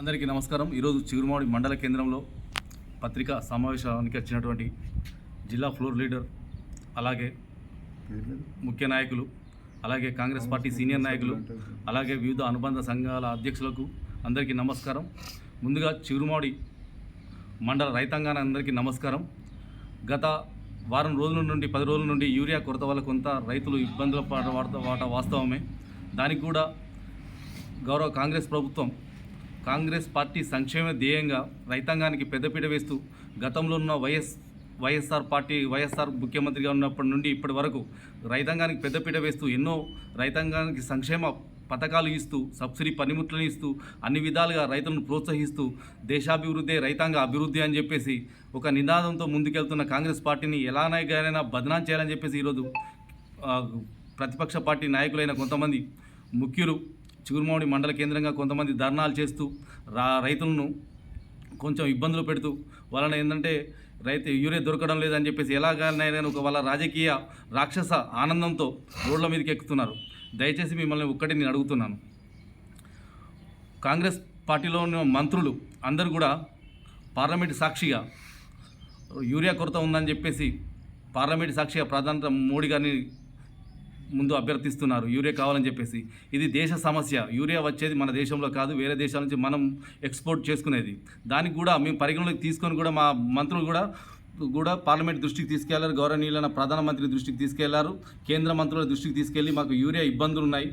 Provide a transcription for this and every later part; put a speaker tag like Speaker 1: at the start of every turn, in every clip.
Speaker 1: అందరికీ నమస్కారం. ఈరోజు చిగురుమాడి మండల కేంద్రంలో పత్రికా సమావేశానికి వచ్చినటువంటి జిల్లా ఫ్లోర్ లీడర్ అలాగే ముఖ్య నాయకులు అలాగే కాంగ్రెస్ పార్టీ సీనియర్ నాయకులు అలాగే వివిధ అనుబంధ సంఘాల అధ్యక్షులకు అందరికీ నమస్కారం. ముందుగా చిగురుమాడి మండల రైతాంగాన్ని అందరికీ నమస్కారం. గత వారం రోజుల నుండి పది రోజుల నుండి యూరియా కొరత వల్ల కొంత రైతులు ఇబ్బందుల పాట వాడత వాట వాస్తవమే. దానికి కూడా గౌరవ కాంగ్రెస్ ప్రభుత్వం కాంగ్రెస్ పార్టీ సంక్షేమ ధ్యేయంగా రైతాంగానికి పెద్దపీట వేస్తూ గతంలో ఉన్న వైఎస్ వైఎస్ఆర్ పార్టీ వైఎస్ఆర్ ముఖ్యమంత్రిగా ఉన్నప్పటి నుండి ఇప్పటి వరకు రైతాంగానికి పెద్దపీట వేస్తూ ఎన్నో రైతాంగానికి సంక్షేమ పథకాలు ఇస్తూ సబ్సిడీ పనిముట్లను ఇస్తూ అన్ని విధాలుగా రైతులను ప్రోత్సహిస్తూ దేశాభివృద్ధి రైతాంగ అభివృద్ధి అని చెప్పేసి ఒక నినాదంతో ముందుకెళ్తున్న కాంగ్రెస్ పార్టీని ఎలానైనా బదనాం చేయాలని చెప్పేసి ఈరోజు ప్రతిపక్ష పార్టీ నాయకులైన కొంతమంది ముఖ్యులు చిగురుమాడి మండల కేంద్రంగా కొంతమంది ధర్నాలు చేస్తూ రా రైతులను కొంచెం ఇబ్బందులు పెడుతూ వాళ్ళని ఏంటంటే రైతు యూరియా దొరకడం లేదని చెప్పేసి ఎలాగైనా ఒక వాళ్ళ రాజకీయ రాక్షస ఆనందంతో రోడ్ల మీదకి ఎక్కుతున్నారు. దయచేసి మిమ్మల్ని ఒక్కటి నేను అడుగుతున్నాను. కాంగ్రెస్ పార్టీలో ఉన్న మంత్రులు అందరూ కూడా పార్లమెంట్ సాక్షిగా యూరియా కొరత ఉందని చెప్పేసి పార్లమెంట్ సాక్షిగా ప్రధాన మోడీ గారిని ముందు అభ్యర్థిస్తున్నారు. యూరియా కావాలని చెప్పేసి. ఇది దేశ సమస్య. యూరియా వచ్చేది మన దేశంలో కాదు వేరే దేశాల నుంచి మనం ఎక్స్పోర్ట్ చేసుకునేది. దానికి కూడా మేము పరిగణలోకి తీసుకొని కూడా మా మంత్రులు కూడా కూడా పార్లమెంట్ దృష్టికి తీసుకెళ్ళారు. గౌరవనీయులైన ప్రధానమంత్రి దృష్టికి తీసుకెళ్ళారు. కేంద్ర మంత్రుల దృష్టికి తీసుకెళ్ళి మాకు యూరియా ఇబ్బందులు ఉన్నాయి.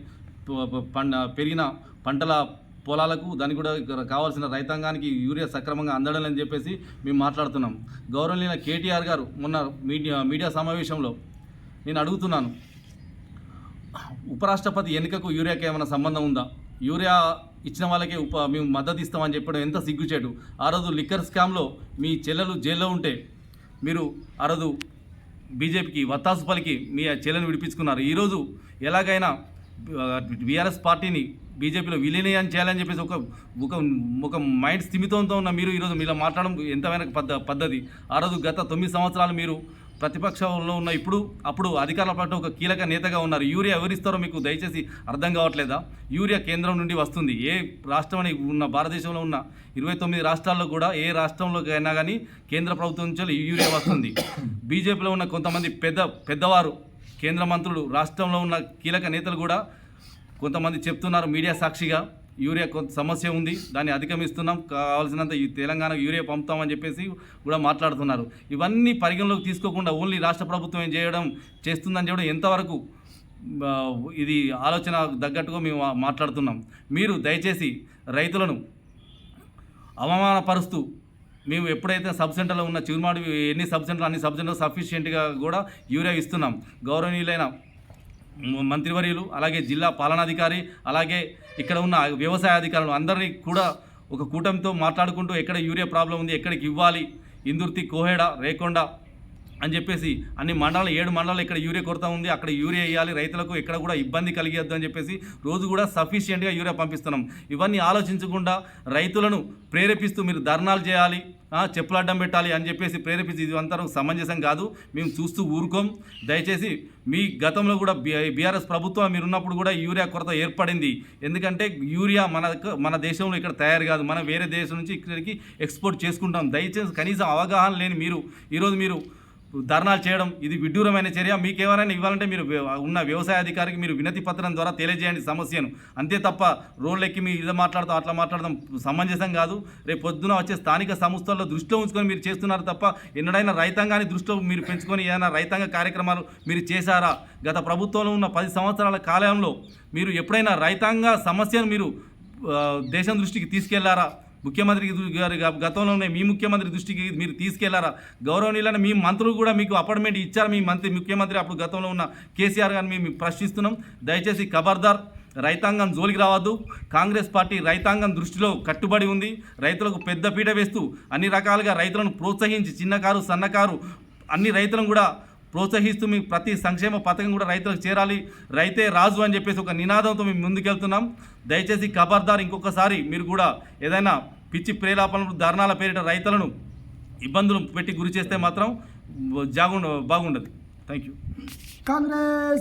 Speaker 1: పండ పెరిగిన పంటల పొలాలకు దానికి కూడా కావాల్సిన రైతాంగానికి యూరియా సక్రమంగా అందడం అని చెప్పేసి మేము మాట్లాడుతున్నాం. గౌరవనీయుల కేటీఆర్ గారు మొన్న మీడియా మీడియా సమావేశంలో నేను అడుగుతున్నాను. ఉపరాష్ట్రపతి ఎన్నికకు యూరియాకి ఏమైనా సంబంధం ఉందా? యూరియా ఇచ్చిన వాళ్ళకే ఉప మేము మద్దతు ఇస్తామని చెప్పడం ఎంత సిగ్గుచేటు? ఆ రోజు లిక్కర్ స్కామ్లో మీ చెల్లెలు జైల్లో ఉంటే మీరు ఆ రోజు బీజేపీకి వత్తాసు పలికి మీ చెల్లెని విడిపించుకున్నారు. ఈరోజు ఎలాగైనా బీఆర్ఎస్ పార్టీని బీజేపీలో విలీనయం చేయాలని చెప్పేసి ఒక ఒక ఒక మైండ్ స్థిమితంతో ఉన్న మీరు ఈరోజు మీలో మాట్లాడడం ఎంతమైన పద్ధ పద్ధతి? ఆ రోజు గత తొమ్మిది సంవత్సరాలు మీరు ప్రతిపక్షంలో ఉన్న ఇప్పుడు అప్పుడు అధికారుల పట్ల ఒక కీలక నేతగా ఉన్నారు. యూరియా ఎవరిస్తారో మీకు దయచేసి అర్థం కావట్లేదా? యూరియా కేంద్రం నుండి వస్తుంది. ఏ రాష్ట్రం అని ఉన్న భారతదేశంలో ఉన్న ఇరవై తొమ్మిది రాష్ట్రాల్లో కూడా ఏ రాష్ట్రంలోకి అయినా కానీ కేంద్ర ప్రభుత్వం నుంచి యూరియా వస్తుంది. బీజేపీలో ఉన్న కొంతమంది పెద్ద పెద్దవారు కేంద్ర మంత్రులు రాష్ట్రంలో ఉన్న కీలక నేతలు కూడా కొంతమంది చెప్తున్నారు మీడియా సాక్షిగా. యూరియా కొంత సమస్య ఉంది దాన్ని అధిగమిస్తున్నాం కావాల్సినంత ఈ తెలంగాణ యూరియా పంపుతామని చెప్పేసి కూడా మాట్లాడుతున్నారు. ఇవన్నీ పరిగణలోకి తీసుకోకుండా ఓన్లీ రాష్ట్ర ప్రభుత్వం ఏం చేయడం చేస్తుందని చెప్పడం ఎంతవరకు ఇది ఆలోచన తగ్గట్టుగా మేము మాట్లాడుతున్నాం. మీరు దయచేసి రైతులను అవమానపరుస్తూ మేము ఎప్పుడైతే సబ్ సెంటర్లో ఉన్న చిరుమాడు ఎన్ని సబ్ సెంటర్లు అన్ని సబ్ సెంటర్లు సఫిషియెంట్గా కూడా యూరియా ఇస్తున్నాం. గౌరవనీయులైన మంత్రివర్యులు అలాగే జిల్లా పాలనాధికారి అలాగే ఇక్కడ ఉన్న వ్యవసాయ అధికారులు అందరినీ కూడా ఒక కూటమితో మాట్లాడుకుంటూ ఎక్కడ యూరియా ప్రాబ్లం ఉంది ఎక్కడికి ఇవ్వాలి? ఇందుర్తి కోహెడ రేకొండ అని చెప్పేసి అన్ని మండలాలు ఏడు మండలాలు ఇక్కడ యూరియా కొరత ఉంది. అక్కడ యూరియా వేయాలి. రైతులకు ఎక్కడ కూడా ఇబ్బంది కలిగేద్దు అని చెప్పేసి రోజు కూడా సఫిషియెంట్గా యూరియా పంపిస్తున్నాం. ఇవన్నీ ఆలోచించకుండా రైతులను ప్రేరేపిస్తూ మీరు ధర్నాలు చేయాలి చెప్పులు అడ్డం పెట్టాలి అని చెప్పేసి ప్రేరేపించి ఇది అంతా సమంజసం కాదు. మేము చూస్తూ ఊరుకోం. దయచేసి మీ గతంలో కూడా బీఆర్ఎస్ ప్రభుత్వం మీరు ఉన్నప్పుడు కూడా యూరియా కొరత ఏర్పడింది. ఎందుకంటే యూరియా మన మన దేశంలో ఇక్కడ తయారు కాదు. మనం వేరే దేశం నుంచి ఇక్కడికి ఎక్స్పోర్ట్ చేసుకుంటాం. దయచేసి కనీసం అవగాహన లేని మీరు ఈరోజు మీరు ధర్నాలు చేయడం ఇది విడ్డూరమైన చర్య. మీకు ఎవరైనా ఇవ్వాలంటే మీరు ఉన్న వ్యవసాయ అధికారికి మీరు వినతి పత్రం ద్వారా తెలియజేయండి సమస్యను. అంతే తప్ప రోడ్లెక్కి మీ ఇది మాట్లాడతాం అట్లా మాట్లాడదాం సమంజసం కాదు. రేపు పొద్దున వచ్చే స్థానిక సంస్థల్లో దృష్టిలో ఉంచుకొని మీరు చేస్తున్నారు తప్ప ఎన్నడైనా రైతాంగాన్ని దృష్టిలో మీరు పెంచుకొని ఏదైనా రైతాంగ కార్యక్రమాలు మీరు చేశారా? గత ప్రభుత్వంలో ఉన్న పది సంవత్సరాల కాలంలో మీరు ఎప్పుడైనా రైతాంగ సమస్యను మీరు దేశం దృష్టికి తీసుకెళ్ళారా? ముఖ్యమంత్రి గారి గ- గతంలోనే మీ ముఖ్యమంత్రి దృష్టికి మీరు తీసుకెళ్ళారా? గౌరవనీయులైన మీ మంత్రులు కూడా మీకు అపార్ట్మెంట్ ఇచ్చారు మీ మంత్రి ముఖ్యమంత్రి. అప్పుడు గతంలో ఉన్న కేసీఆర్ గారిని మేము ప్రశ్నిస్తున్నాం. దయచేసి ఖబర్దార్ రైతాంగం జోలికి రావద్దు. కాంగ్రెస్ పార్టీ రైతాంగం దృష్టిలో కట్టుబడి ఉంది. రైతులకు పెద్ద పీట వేస్తూ అన్ని రకాలుగా రైతులను ప్రోత్సహించి చిన్నకారు సన్నకారు అన్ని రైతులను కూడా ప్రోత్సహిస్తూ మీ ప్రతి సంక్షేమ పథకం కూడా రైతులకు చేరాలి. రైతే రాజు అని చెప్పేసి ఒక నినాదంతో మేము ముందుకెళ్తున్నాం. దయచేసి ఖబర్దార్ ఇంకొకసారి మీరు కూడా ఏదైనా పిచ్చి ప్రేలాపనలు ధర్నాల పేరిట రైతులను ఇబ్బందులు పెట్టి గురి చేస్తే మాత్రం జాగుండ బాగుండదు. Thank you
Speaker 2: Congress!